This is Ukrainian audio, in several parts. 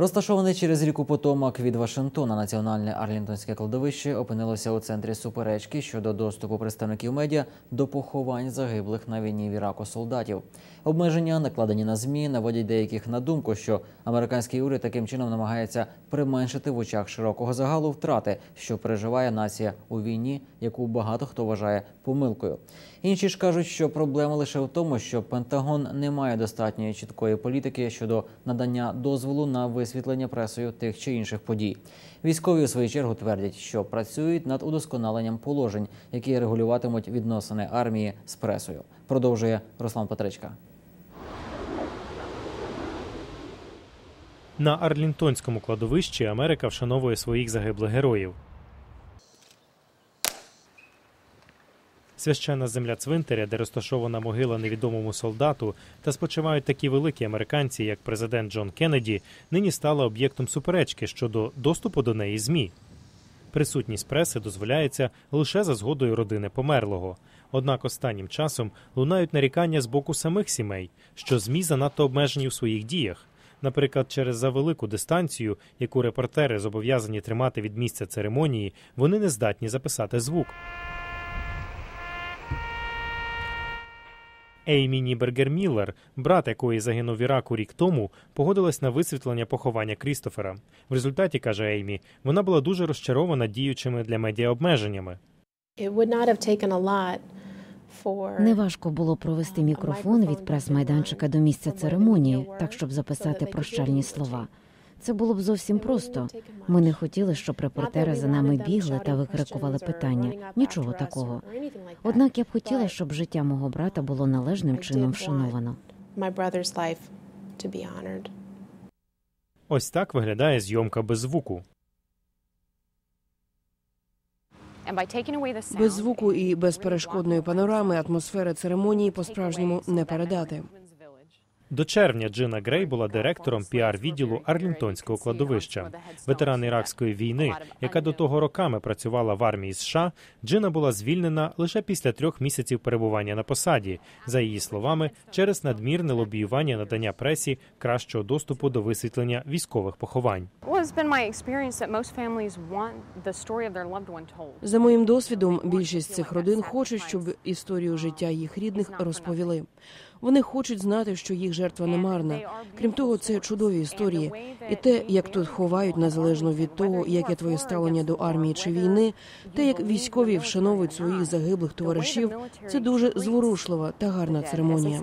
Розташоване через ріку Потомак від Вашингтона, національне Арлінтонське кладовище опинилося у центрі суперечки щодо доступу представників медіа до поховань загиблих на війні в Іраку солдатів. Обмеження, накладені на змі, наводять деяких на думку, що американський уряд таким чином намагається применшити в очах широкого загалу втрати, що переживає нація у війні, яку багато хто вважає помилкою. Інші ж кажуть, що проблема лише в тому, що Пентагон не має достатньої чіткої політики щодо надання дозволу на висвітлення пресою тих чи інших подій. Військові у свою чергу твердять, що працюють над удосконаленням положень, які регулюватимуть відносини армії з пресою. Продовжує Руслан Петричка. На Арлінтонському кладовищі Америка вшановує своїх загиблих героїв. Священна земля цвинтаря, де розташована могила невідомому солдату, та спочивають такі великі американці, як президент Джон Кеннеді, нині стала об'єктом суперечки щодо доступу до неї змі. Присутність преси дозволяється лише за згодою родини померлого. Однак останнім часом лунають нарікання з боку самих сімей, що змі занадто обмежені у своїх діях. Наприклад, через завелику дистанцію, яку репортери зобов'язані тримати від місця церемонії, вони не здатні записати звук. Еймі Нібергер Міллер, брат якої загинув в Іраку рік тому, погодилась на висвітлення поховання Крістофера. В результаті, каже Еймі, вона була дуже розчарована діючими для медіа обмеженнями. Неважко було провести мікрофон від прес-майданчика до місця церемонії, так щоб записати прощальні слова. Це було б зовсім просто. Ми не хотіли, щоб репортери за нами бігли та викрикували питання. Нічого такого. Однак я б хотіла, щоб життя мого брата було належним чином вшановано. Ось так виглядає зйомка без звуку. Без звуку і безперешкодної панорами атмосфери церемонії по-справжньому не передати. До червня Джина Грей була директором піар-відділу Арлінтонського кладовища. Ветеран іракської війни, яка до того роками працювала в армії США, Джина була звільнена лише після трьох місяців перебування на посаді. За її словами, через надмірне лобіювання надання пресі кращого доступу до висвітлення військових поховань. За моїм досвідом, більшість цих родин хочуть, щоб історію життя їх рідних розповіли. Вони хочуть знати, що їх жертва не марна. Крім того, це чудові історії. І те, як тут ховають, незалежно від того, яке твоє ставлення до армії чи війни, те, як військові вшановують своїх загиблих товаришів, це дуже зворушлива та гарна церемонія.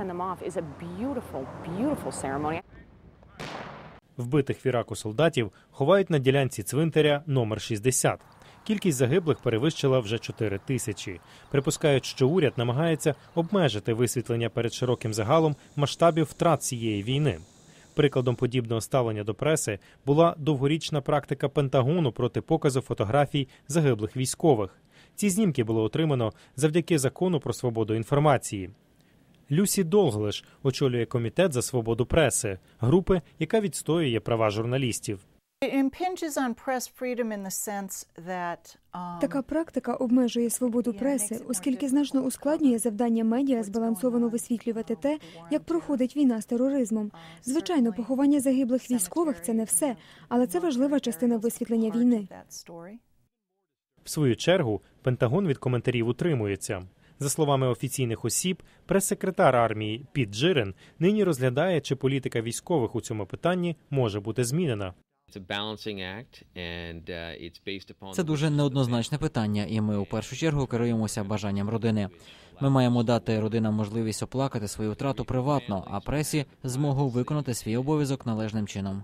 Вбитих в Іраку солдатів ховають на ділянці цвинтаря номер 60. Кількість загиблих перевищила вже 4 тисячі. Припускають, що уряд намагається обмежити висвітлення перед широким загалом масштабів втрат цієї війни. Прикладом подібного ставлення до преси була довгорічна практика Пентагону проти показу фотографій загиблих військових. Ці знімки було отримано завдяки закону про свободу інформації. Люсі Долглиш очолює комітет за свободу преси, групи, яка відстоює права журналістів. It impinges on press freedom in the sense that um, Така практика обмежує свободу преси, оскільки значно ускладнює завдання медіа збалансовано висвітлювати те, як проходить війна з тероризмом. Звичайно, поховання загиблих військових це не все, але це важлива частина висвітлення війни. В свою чергу Пентагон від коментарів утримується. За словами офіційних осіб, прес-секретар армії Піт Джирен нині розглядає, чи політика військових у цьому питанні може бути змінена. Це дуже неоднозначне питання, і ми у першу чергу керуємося бажанням родини. Ми маємо дати родинам можливість оплакати свою втрату приватно, а пресі змогу виконати свій обов'язок належним чином.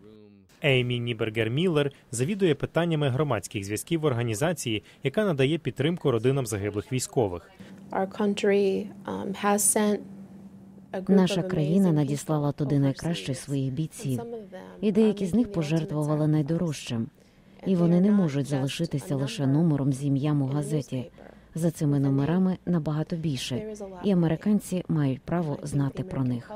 Еймі Нібергер Міллер завідує питаннями громадських зв'язків в організації, яка надає підтримку родинам загиблих військових. Our country um, has sent Наша країна надіслала туди найкращих своїх бійців, і деякі з них пожертвували найдорожчим. І вони не можуть залишитися лише номером з ім'ям у газеті. За цими номерами набагато більше, і американці мають право знати про них.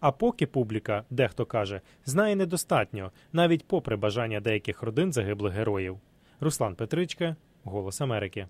А поки публіка, дехто каже, знає недостатньо, навіть попри бажання деяких родин загиблих героїв. Руслан Петричка, Голос Америки.